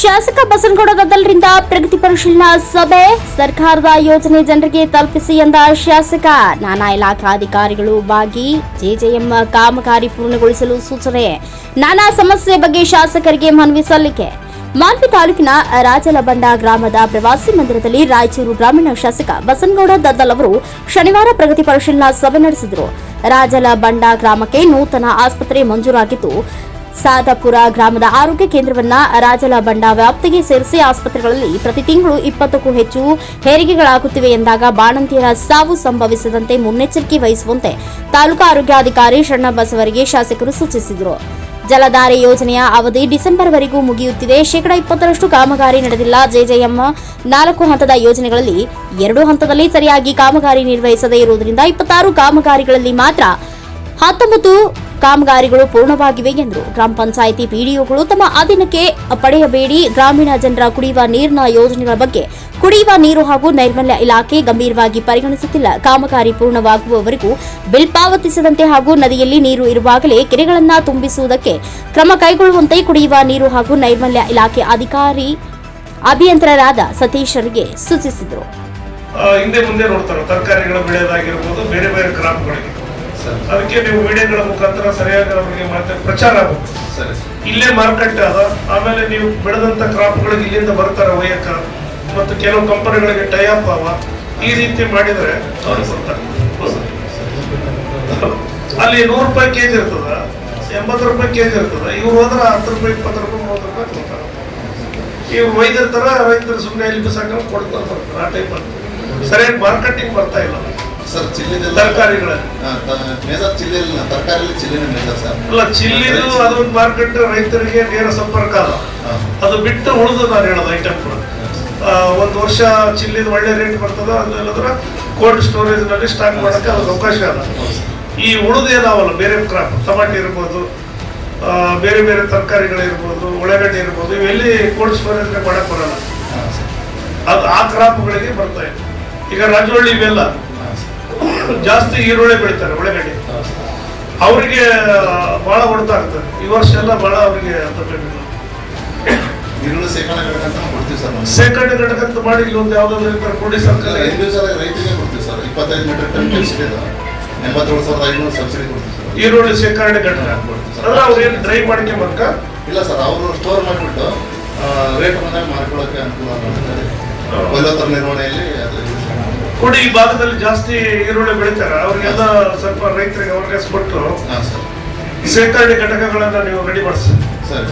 ಶಾಸಕ ಬಸನಗೌಡ ಗದ್ದಲರಿಂದ ಪ್ರಗತಿ ಪರಿಶೀಲನಾ ಸಭೆ. ಸರ್ಕಾರದ ಯೋಜನೆ ಜನರಿಗೆ ತಲುಪಿಸಿ ಎಂದ ಶಾಸಕ, ನಾನಾ ಇಲಾಖಾ ಅಧಿಕಾರಿಗಳು ಭಾಗಿ ಜೆಜೆಎಂ ಕಾಮಗಾರಿ ಪೂರ್ಣಗೊಳಿಸಲು ಸೂಚನೆ. ನಾನಾ ಸಮಸ್ಯೆ ಬಗ್ಗೆ ಶಾಸಕರಿಗೆ ಮನವಿ ಸಲ್ಲಿಕೆ. ಮಾನ್ವಿ ತಾಲೂಕಿನ ರಾಜಲಬಂಡ ಗ್ರಾಮದ ಪ್ರವಾಸಿ ಮಂದಿರದಲ್ಲಿ ರಾಯಚೂರು ಗ್ರಾಮೀಣ ಶಾಸಕ ಬಸನಗೌಡ ದದ್ದಲ್ ಅವರು ಶನಿವಾರ ಪ್ರಗತಿ ಪರಿಶೀಲನಾ ಸಭೆ ನಡೆಸಿದರು. ರಾಜಲಬಂಡ ಗ್ರಾಮಕ್ಕೆ ನೂತನ ಆಸ್ಪತ್ರೆ ಮಂಜೂರಾಗಿದ್ದು ಸಾದಪುರ ಗ್ರಾಮದ ಆರೋಗ್ಯ ಕೇಂದ್ರವನ್ನ ರಾಜಲಬಂಡ ವ್ಯಾಪ್ತಿಗೆ ಸೇರಿಸಿ ಆಸ್ಪತ್ರೆಗಳಲ್ಲಿ ಪ್ರತಿ ತಿಂಗಳು ಇಪ್ಪತ್ತಕ್ಕೂ ಹೆಚ್ಚು ಹೆರಿಗೆಗಳಾಗುತ್ತಿವೆ ಎಂದಾಗ ಬಾಣಂತಿಯರ ಸಾವು ಸಂಭವಿಸದಂತೆ ಮುನ್ನೆಚ್ಚರಿಕೆ ವಹಿಸುವಂತೆ ತಾಲೂಕು ಆರೋಗ್ಯಾಧಿಕಾರಿ ಶರಣಬಸವರಿಗೆ ಶಾಸಕರು ಸೂಚಿಸಿದರು. ಜಲಧಾರೆ ಯೋಜನೆಯ ಅವಧಿ ಡಿಸೆಂಬರ್ವರೆಗೂ ಮುಗಿಯುತ್ತಿದೆ. ಶೇಕಡಾ ಇಪ್ಪತ್ತರಷ್ಟು ಕಾಮಗಾರಿ ನಡೆದಿಲ್ಲ. ಜೆಜೆಎಂ ನಾಲ್ಕು ಹಂತದ ಯೋಜನೆಗಳಲ್ಲಿ ಎರಡು ಹಂತದಲ್ಲಿ ಸರಿಯಾಗಿ ಕಾಮಗಾರಿ ನಿರ್ವಹಿಸದೇ ಇರುವುದರಿಂದ ಇಪ್ಪತ್ತಾರು ಕಾಮಗಾರಿಗಳಲ್ಲಿ ಮಾತ್ರ ಹತ್ತೊಂಬತ್ತು ಕಾಮಗಾರಿಗಳು ಪೂರ್ಣವಾಗಿವೆ ಎಂದರು. ಗ್ರಾಮ ಪಂಚಾಯಿತಿ ಪಿಡಿಒಗಳು ತಮ್ಮ ಅಧೀನಕ್ಕೆ ಪಡೆಯಬೇಡಿ. ಗ್ರಾಮೀಣ ಜನರ ಕುಡಿಯುವ ನೀರಿನ ಯೋಜನೆಗಳ ಬಗ್ಗೆ ಕುಡಿಯುವ ನೀರು ಹಾಗೂ ನೈರ್ಮಲ್ಯ ಇಲಾಖೆ ಗಂಭೀರವಾಗಿ ಪರಿಗಣಿಸುತ್ತಿಲ್ಲ. ಕಾಮಗಾರಿ ಪೂರ್ಣವಾಗುವವರೆಗೂ ಬಿಲ್ ಪಾವತಿಸದಂತೆ ಹಾಗೂ ನದಿಯಲ್ಲಿ ನೀರು ಇರುವಾಗಲೇ ಕೆರೆಗಳನ್ನು ತುಂಬಿಸುವುದಕ್ಕೆ ಕ್ರಮ ಕೈಗೊಳ್ಳುವಂತೆ ಕುಡಿಯುವ ನೀರು ಹಾಗೂ ನೈರ್ಮಲ್ಯ ಇಲಾಖೆ ಅಧಿಕಾರಿ ಅಭಿಯಂತರರಾದ ಸತೀಶರಿಗೆ ಸೂಚಿಸಿದರು. ಹಿಂದೆ ಮುಂದೆ ನೋಡ್ತಾರೆ. ತರಕಾರಿಗಳ ಬೆಳೆಯೋದಾಗಿರ್ಬೋದು ಬೇರೆ ಬೇರೆ ಕ್ರಾಪ್ಗಳಿಗೆ ಅದಕ್ಕೆ ನೀವು ವಿಡಿಯೋಗಳ ಮುಖಾಂತರ ಸರಿಯಾಗಿ ಅವರಿಗೆ ಮತ್ತೆ ಪ್ರಚಾರ ಆಗುತ್ತೆ. ಸರಿ ಇಲ್ಲೇ ಮಾರುಕಟ್ಟೆ ಅದ ಆಮೇಲೆ ನೀವು ಬೆಳೆದಂತ ಕ್ರಾಪ್ಗಳಿಗೆ ಇಲ್ಲಿಂದ ಬರ್ತಾರೆ ಒಯ್ಯಕ್ಕ ಮತ್ತು ಕೆಲವು ಕಂಪನಿಗಳಿಗೆ ಟೈ ಅಪ್ ಅವ ಈ ರೀತಿ ಮಾಡಿದ್ರೆ ಅವ್ರಿಗೆ ಬರ್ತಾರೆ. ಅಲ್ಲಿ ನೂರು ರೂಪಾಯಿ ಕೆಜಿ ಇರ್ತದ ಎಂಬತ್ತು ರೂಪಾಯಿ ಕೆಜಿ ಇರ್ತದ ಇವ್ರು ಹೋದ್ರೆ ಹತ್ತು ರೂಪಾಯಿ ಇಪ್ಪತ್ತು ರೂಪಾಯಿ ಮೂವತ್ತು ರೂಪಾಯಿ ಕೊಡ್ತಾರೆ. ಇವ್ರು ಒಯ್ದಿರ್ತಾರ ರೈತರು ಸುಮ್ಮನೆ ಇಲ್ಲಿ ಬಿಸಾಕ ಕೊಡ್ತಾರೆ ಆ ಟೈಪ್ ಸರಿಯಾಗಿ ಮಾರ್ಕೆಟಿಂಗ್ ಬರ್ತಾ ಇಲ್ಲ. ಸರ್ ಚಿಲ್ಲಿದೆಲ್ಲ ತರಕಾರಿಗಳಲ್ಲಿ ಮೇಜರ್ ಚಿಲ್ಲಿ ತರಕಾರಿಲಿ ಚಿಲ್ಲಿನ ಮೇಜರ್ ಸರ್. ಅಲ್ಲ ಚಿಲ್ಲಿದು ಅದೊಂದು ಮಾರ್ಕೆಟ್ ರೈತರಿಗೆ ನೇರ ಸಂಪರ್ಕ ಅಲ್ಲ. ಅದು ಬಿಟ್ಟು ಉಳಿದು ನಾನು ಹೇಳೋದು ಐಟಮ್ಗಳು ಒಂದು ವರ್ಷ ಚಿಲ್ಲಿದು ಒಳ್ಳೆ ರೇಟ್ ಬರ್ತದ ಅದು ಇಲ್ಲದ್ರೆ ಕೋಲ್ಡ್ ಸ್ಟೋರೇಜ್ನಲ್ಲಿ ಸ್ಟಾಕ್ ಮಾಡೋಕ್ಕೆ ಅದಕ್ಕೆ ಅವಕಾಶ ಅಲ್ಲ. ಈ ಉಳಿದೇನಾವಲ್ಲ ಬೇರೆ ಕ್ರಾಪ್ ಟಮಾಟಿ ಇರ್ಬೋದು ಬೇರೆ ಬೇರೆ ತರಕಾರಿಗಳಿರ್ಬೋದು ಉಳ್ಳಾಗಡ್ಡೆ ಇರ್ಬೋದು ಇವೆಲ್ಲಿ ಕೋಲ್ಡ್ ಸ್ಟೋರೇಜ್ ಮಾಡಕ್ಕೆ ಬರಲ್ಲ. ಅದು ಆ ಕ್ರಾಪ್ಗಳಿಗೆ ಬರ್ತಾ ಇದೆ. ಈಗ ರಾಜವಳ್ಳಿ ಸರ್ ಜಾಸ್ತಿ ಈರುಳ್ಳಿ ಬೆಳಿತಾರೆ ಸರ್ ಅವರಿಗೆ ಬಹಳ ಹೊಡೆತ ಆಗ್ತದೆ. ಈ ವರ್ಷ ಎಲ್ಲ ಬಹಳ ಅವರಿಗೆ ಈರುಳ್ಳಿ ಶೇಖರಣೆ ಅಂತ ಕೊಡ್ತೀವಿ ಸರ್ ಶೇಖರಣೆ ಘಟಕ ಅಂತ ಮಾಡಿ ಇಲ್ಲೊಂದು ಯಾವ್ದಾದ್ರು ಕೊಡಿ ಸರ್ಕಾರ ಐದು ರೈತರಿಗೆ ಕೊಡ್ತೀವಿ ಸರ್. ಇಪ್ಪತ್ತೈದು ಮೀಟರ್ ಟನ್ ಸಬ್ಸಿಡಿ ಇದೆ. ಎಂಬತ್ತೇಳು ಸಾವಿರದ ಐನೂರು ಸಬ್ಸಿಡಿ ಕೊಡ್ತೀವಿ ಸರ್. ಈರುಳ್ಳಿ ಶೇಖರಣೆ ಘಟಕ. ಅಂದ್ರೆ ಅವ್ರು ಏನು ಡ್ರೈ ಮಾಡ್ಕೊಂಬರ್ಕ ಇಲ್ಲ ಸರ್ ಅವರು ಸ್ಟೋರ್ ಮಾಡಿಬಿಟ್ಟು ರೇಟ್ ಬಂದಾಗ ಮಾರ್ಕೊಳ್ಳೋಕೆ ಅನುಕೂಲ ಕೊಯ್ಲೋತ್ತರ ನಿರ್ವಹಣೆಯಲ್ಲಿ. ಕೊಡಿ ಈ ಭಾಗದಲ್ಲಿ ಜಾಸ್ತಿ ಈರುಳ್ಳಿ ಬೆಳಿತಾರೆ. ಅವ್ರಿಗೆಲ್ಲ ಸ್ವಲ್ಪ ರೈತರಿಗೆ ಅವ್ರಿಗೆ ಕೊಟ್ಟು ಶೇಖರಣೆ ಘಟಕಗಳನ್ನ ನೀವು ರೆಡಿ ಮಾಡಿಸಿ. ಸರಿ